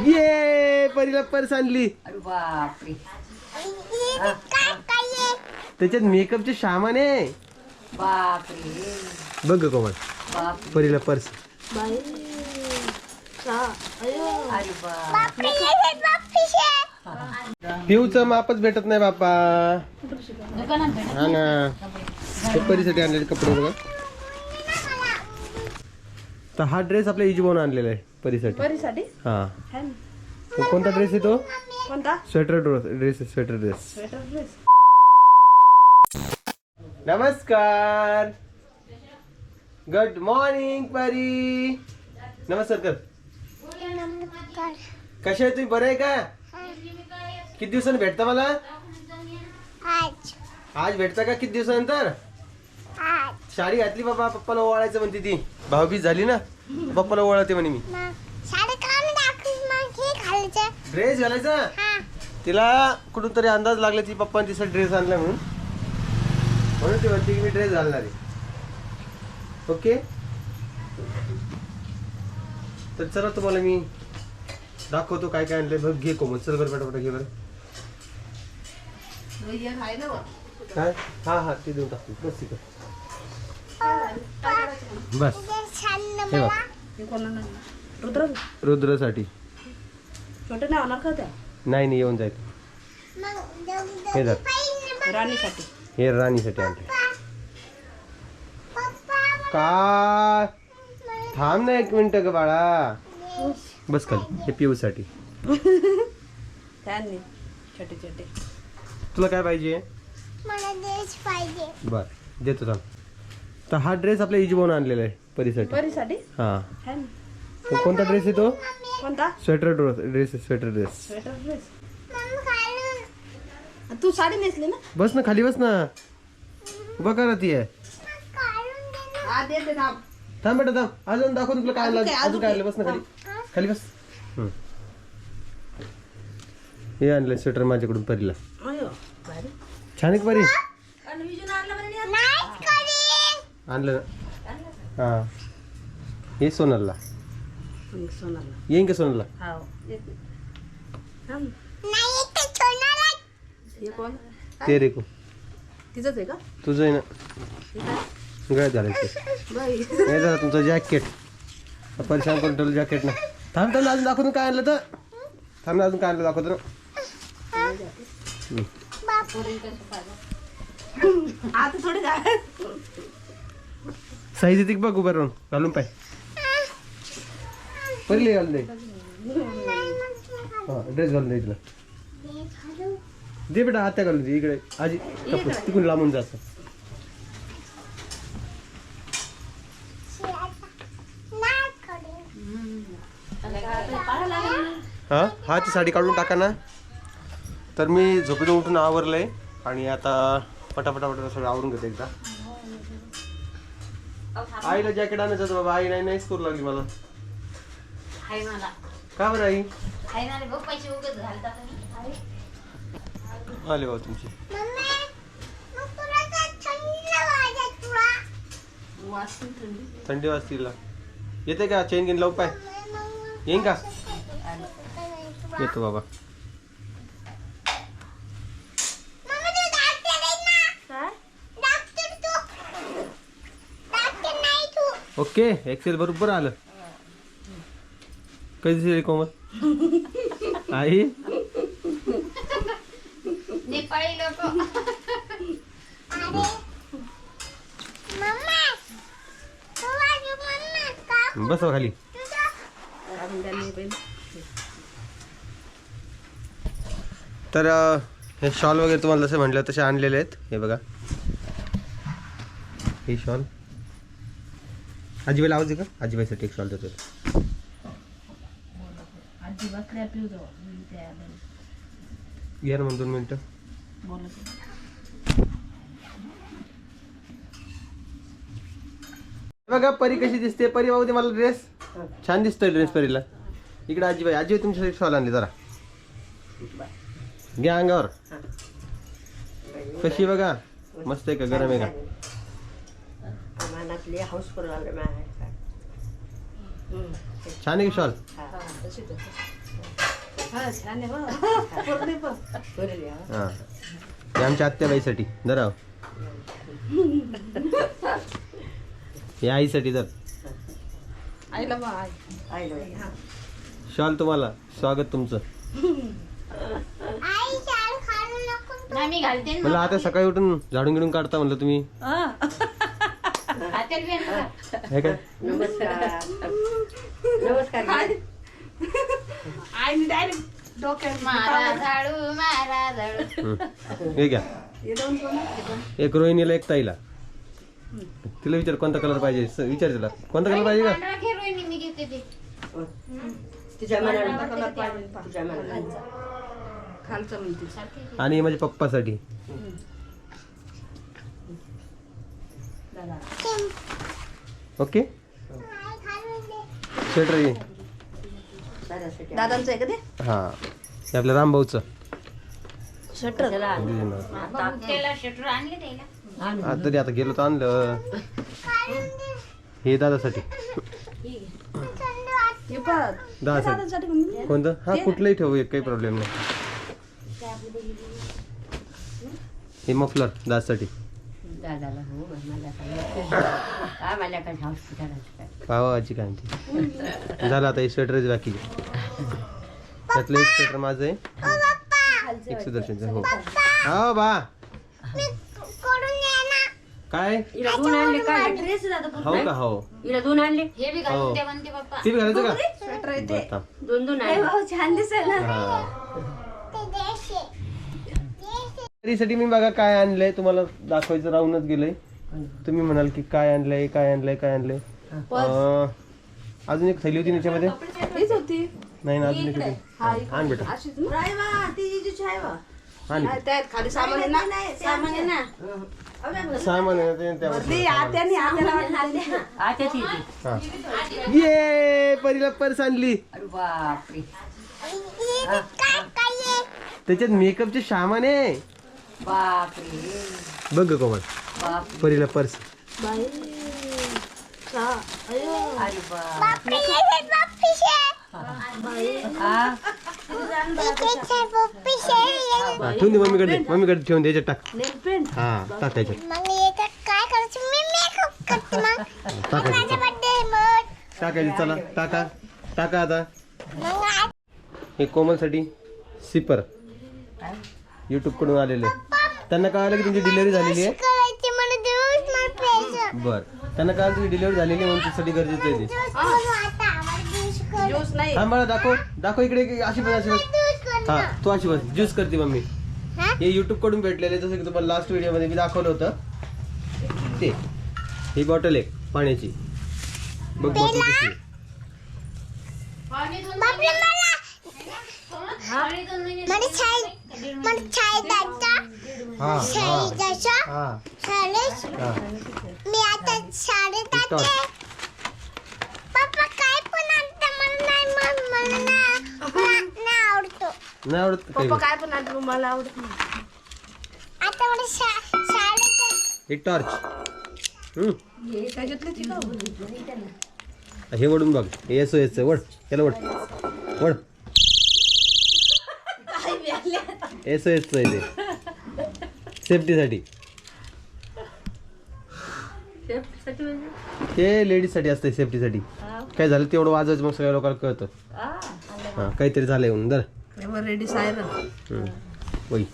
ये परीला पर्स आणली. अरे बापरे. त्याच्यात मेकअपचे सामान आहे. बापरे. बघ ग कोमल. बापरे. परीला पर्स. अरे बाप. पिऊचं मापच भेटत नाही बापा दुकानात हा ना. हे परीसाठी आणलेले कपडे बघा. तर हा ड्रेस आपल्या इजबोन आणलेला आहे. परीसाठी परीसाठी हा। है तो कोणता ड्रेस आहे तो? कोणता sweater dress sweater dress sweater dress नमस्कार। Good morning Pari. नमस्कार कर। कशा आहे तुम्ही बरं आहे का? किती दिवसांनी भेटता मला? आज भेटता का किती दिवसानंतर? साडी घातली बाबा पप्पाला ओवाळायचं म्हणते ती. भाऊबीज झाली ना? पप्पाला ओवाळते म्हणे मी. ड्रेस घालायचा? तिला कुठून तरी अंदाज लागला ती पप्पाने तिचा ड्रेस आणला म्हणून. म्हणून ती म्हणते की मी ड्रेस घालणार आहे. ओके तर चला तुम्हाला मी दाखवतो काय काय आणलंय. बघ घे कोमल. चल बरं पटापट घे बरं. काय? हा हा ते देऊन टाकतो. बस तिथं बस. हे बघ. हे रुद्रसाठी. छोटे नाही होणार का त्या? नाही नाही येऊन जायचं हे धर. राणीसाठी. हे राणीसाठी आणले का? थांब ना एक मिनिट ग बाळा. बस खाली. हे पिऊसाठी. छोटे छोटे. तुला काय पाहिजे? मला ड्रेस पाहिजे. बर. देतो थांब. तर हा ड्रेस आपल्या इजबोन आणलेला आहे परीसाठी. परीसाठी? हा. है कोणता ड्रेस आहे तो? कोणता? Sweater dress sweater dress. Sweater dress. Mummy काढून तू साडी नेसली ना? बस ना खाली बस ना. उभा करा ती आहे. हा दे दे थांब. थांब बेटा थांब. अजून दाखव तुला काय अजून काय, अजून अजून काय? आणलं बस ना खाली. खाली बस. हम्म. हे आणलं स्वेटर माझ्याकडून परीला. अयो भारी. छान आहे का परी? आणलं ना? हा. हे सोनलला. सोनाला येईन का सोनलला? हा. नाही ते छोनाला हे कोण? ते रे को तिचंच आहे का? तुझं आहे ना? काय? गळ्यात घालायचं बाई. हे जरा तुमचं जॅकेट. परेशान करून ठेवलं जॅकेट ना. थांब थांब अजून दाखवून काय आणलं तर. थांब ना अजून काय आणलं दाखवतो ना. हम्म. आता थोडे साईज येते की बघ उभं राहून घालून पाय. पहिले घालून दे. हा ड्रेस घालून दे तिला दे बेटा आत्या घालून दे. इकडे. आजी कपूर तिकडून लांबून जायचं हां हा? हा ती साडी काढून टाका ना. तर मी झोपेतून उठून आवरलंय. आणि आता पटापटा पटा सगळं आवरून घेते एकदा. आईला जॅकेट आणायचं होतं बाबा. आई नाही नाहीच करू लागली मला. हाय मला. का बरं आई? हाय ना रे भाऊ पैसे उगत घालतात आणि. आले बाबा तुमची. काय थंड वाजत तुला? वाचते थंडी. थंडी वाजते तिला येते का? चेन घेऊन लावू पाय. येईन का? येतो बाबा मम्मी तू डॉक्टर आहे ना काय डॉक्टर तू डॉक्टर नाही तू ओके एक्सेल बरोबर आलं. कधी दिली कोमल? आई? नेपाळी लोक. अरे मम्मा तू वाजू मम्मा का बस खाली. तर हे शॉल वगैरे तुम्हाला जसे म्हटलं तसे आणलेले आहेत. हे बघा. ही शॉल. आजीबाईला आवाज आहे का? आजीबाईसाठी एक शॉल देतो या ना मग दोन मिनटं. बघा परी कशी दिसते. परी बाबू दे मला ड्रेस छान दिसतोय ड्रेस परीला. इकडे आजीबाई आजीबाई तुमच्यासाठी शॉल आणली जरा. घ्या अंगावर. कशी बघा? मस्त आहे का? गरम आहे का? मनातली हाऊस छान आहे की शॉल? तशी हा छान आहे पोरले हा. हा. हे आमच्या आत्याबाईसाठी. जरा हे आईसाठी जर आईला आई. हा. शॉल तुम्हाला. स्वागत तुमचं. आई शाल खाऊ नको. नाही मी घालते ना. म्हणलं आता सकाळी उठून झाडून गिडून काढता म्हणलं तुम्ही. हा. हे काय? नमस्कार. नमस्कार. आईने डायरेक्ट डोक्यात मारा झाडू मारा झाडू. हम्म. हे घ्या. हे दोन कोण? आहे? एक रोहिणीला एक ताईला. तिला विचार कोणता कलर पाहिजे? स- विचार तिला. कोणता कलर पाहिजे का? पांढरा घे रोहिणी, मी घेते ते. तुझ्या मला मनाला आवडतं कलर ते पाहिजे आवडतं. तुझ्या मनाला खालचं म्हणते. सारखे. घे. आणि माझ्या पप्पासाठी. दादा ओके. स्वेटर ये. दादांचं आहे का ते? हा. हे आपल्या रामभाऊचं. शटर हा, तरी आता गेलो तर आणलं. हे दादासाठी. हे दादासाठी. कोणतं? हा कुठलंही ठेवू एक काही प्रॉब्लेम नाही. हे मफलर दादासाठी. दादाला हो काय मला काय हॉस्पिटल पावाची काय? म्हणते झालं आता हे स्वेटरच बाकी त्यातलं एक स्वेटर माझं आहे. एक सुदर्शनचं हो. हो बा. काय? इला दोन आणले काय ड्रेस दादा हो? का हो इला दोन आणले? हे बी हो. घालून ते म्हणते पप्पा. ते बी घालायचं का? स्वेटर थांब. दोन दोन आणले. छान दिसायला हा. तरीसाठी मी बघा काय आणलंय तुम्हाला दाखवायचं राहूनच गेलंय. तुम्ही म्हणाल की काय आणलंय काय आणलंय काय आणलंय. अं, अजून एक थैली होती ना त्याच्यामध्ये होती. नाही ना अजून एक होती. आण बेटा. अशीच ना आण त्यात खाली सामान आहे ना. सामान आहे ना. सामान आहे ना ते त्यामध्ये आत्याने आत्याला आत्याची हा. ये परीला पर्स आणली. अरे बापरे? त्याच्यात मेकअपचे सामान आहे. बापरे. बघ ग कोमल. परीला पर्स. हा हा, ठेवून दे मम्मीकडे. दे. मम्मीकडे ठेवून दे याच्यात टाक. नेल पेंट हा टाक त्याच्यात. मग याच्यात काय करायचं? मी मेकअप करते मग. टाकायचं माझा बर्थडे मग. टाकायचं चला. टाका. टाका आता. मग हे कोमलसाठी सिपर. युट्यूबकडून आलेले. त्यांना कळालं की तुमची डिलिव्हरी झालेली आहे? करायचे मला दिवस मला प्यायचं बर. त्यांना कळालं तुझी डिलिव्हरी झालेली आहे म्हणून तुझ्यासाठी गरजेचं आहे ते. करून आता आम्हाला ज्यूस नाही. दाखव. दाखव इकडे इकडे. अशी बस अशी बस हा तू अशी बस ज्यूस करते मम्मी. हा? हे युट्यूबकडून भेटलेले जसं की तुम्हाला लास्ट व्हिडिओमध्ये मी दाखवलं होतं. ते. ही बॉटल आहे पाण्याची. बघ बॉटल कशी आहे. मला मला मला द्यायचा हा हा. हा. शाळेत हा. मी आता शाळेत. जाते पप्पा काय पण आणता मला नाही मग मला ना- नाही आवडतो. नाही आवडत का काही पप्पा काय पण आणलं मला आवडत नाही. आता मला शा- शाळेत. हे टॉर्च. हम्म. हे काय घेतलं हे वडून बघ. हे एस ओ एस वड. त्याला वड. वड. एस ओ एस आहे ते. सेफ्टीसाठी. म्हणजे? ते लेडीजसाठी असते सेफ्टीसाठी. काय झालं तेवढं वाजवायचं मग सगळ्या लोकांना कळतं. हा हां काहीतरी झालंय म्हणून दर एवर रेडी सायरन हम्म. वही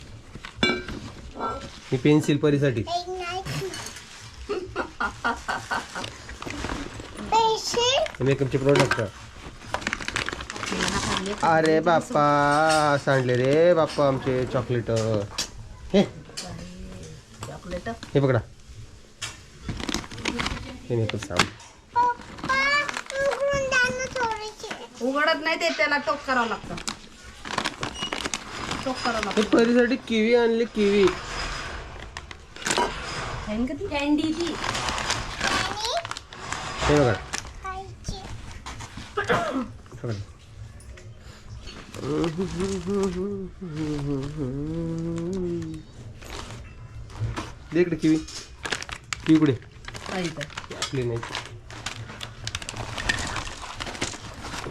ही पेन्सिल परीसाठी. मेकअपचे प्रोडक्ट अरे बाप्पा सांडले रे बाप्पा आमचे चॉकलेट हे चॉकलेट हे पकडा हे मेकअप सामान पप्पा उघडून द्या ना थोडेसे उघडत नाही ते त्याला टोक करावं लागतं टोक करावं हे लागतं परीसाठी किवी आणली किवी कॅन्डी ती आणि हे बघा खायची पकडा. दे इकडे किवी. किवी कुठे? आपली नाही.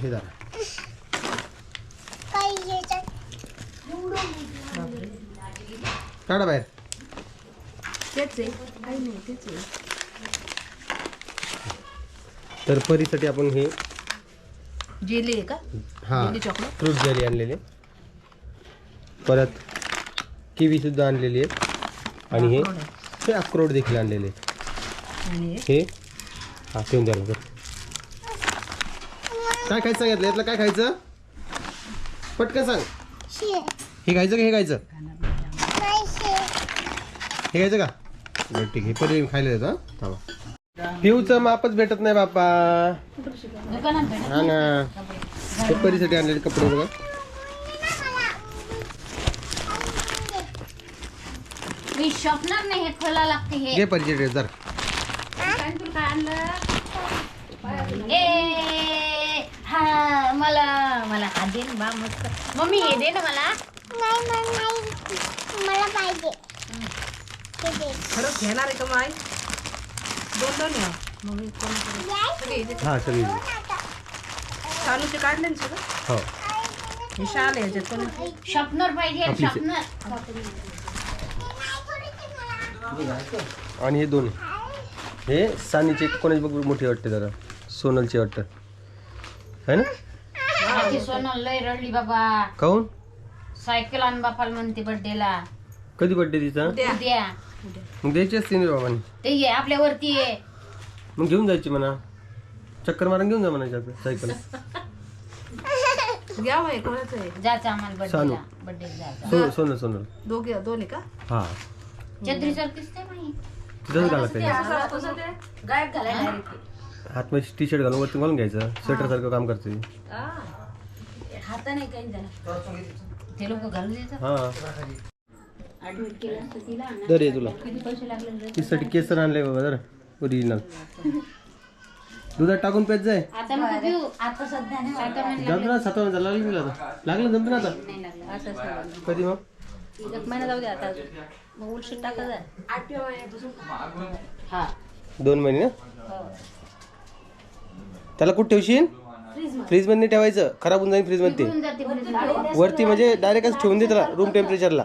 हे झालं काढा बाहेर. तर परीसाठी आपण हे जेली का? हा जेली चॉकलेट फ्रूट जेली आणलेले. परत किवी सुद्धा आणलेली आहे आणि हे. हे अक्रोड देखील आणलेले. आणि? हे? हे ठेवून द्या लवकर. काय खायचं सांगितलं? यातलं काय खायचं? पटकन सांग. हे खायचं का हे खायचं? हे घ्यायचं का? बरं ठीक आहे. परी खायला देतो हा. थांबा. पिऊचं मापच भेटत नाही बापा हा ना. परीसाठी आणलेले कपडे बघा. शॉपनर नाही हे खोला लागते हे. घे परीचे ड्रेस जर. काय तुला काय आणलं ए हा मला मला हा दे ना बा मस्त. मम्मी हे दे ना मला. नाही मला नाही. मला पाहिजे. हे दे. खरंच घेणार आहे का माय? दोन दोन या मग मी कोणाकडे सगळे इथे हा सगळी चालूचे काढले ना सगळं? हो. हे शाल आहे याच्यात पण. शॉपनर पाहिजे आपली शॉपनर. आणि हे दोन हे सानीचे कोणाची बघ मोठी वाटते जरा. सोनलची वाटतं. है ना? माझी सोनल लय रडली बाबा. काहून? सायकल आण बापाला म्हणते बर्थडेला कधी बड्डे तिचा? उद्या. मग द्यायची असते ना बाबांनी. ते ये आपल्या वरती ये. मग घेऊन जायची म्हणा. चक्कर मारून घेऊन जा म्हणायचं सायकल. घ्या मग कोणाचं आहे? जायचं आम्हाला. बर्थडेला बर्थडे जायचं. सोनल सोनल सोनल. दोघे दोन आहे का? हा. छत्री सर दिसते माही तिथंच घाला पाहिजे गायब झालाय डायरेक्ट हातमध्ये टी शर्ट घालून वरती घालून घ्यायचं. स्वेटर सारखं काम करते. हाताने काही झालं. ते लोक घालून देतात. हा. ऍडमिट केलं असतं तिला. ना. दर ये तुला. किती पैसे लागले रे? तिसाठी केसर आणलंय बाबा जरा ओरिजिनल दुधात टाकून प्याच जाय. आता नको पिऊ. आता सध्या नाही सायकलमध्ये जमतं ना सात महिन्याचं लागलं तुला आता. लागलं जमतं ना आता? नाही लागलं. कधी मग? एक महिना जाऊ दे आता. मग उलशीत टाका जा. आठव्या महिन्यापासून हा. दोन महिने ना? त्याला कुठं ठेवशील? फ्रीजमध्ये. नाही ठेवायचं. खराब होऊन जाईल फ्रीजमध्ये. वरती म्हणजे डायरेक्टच ठेवून दे त्याला रूम टेम्परेचरला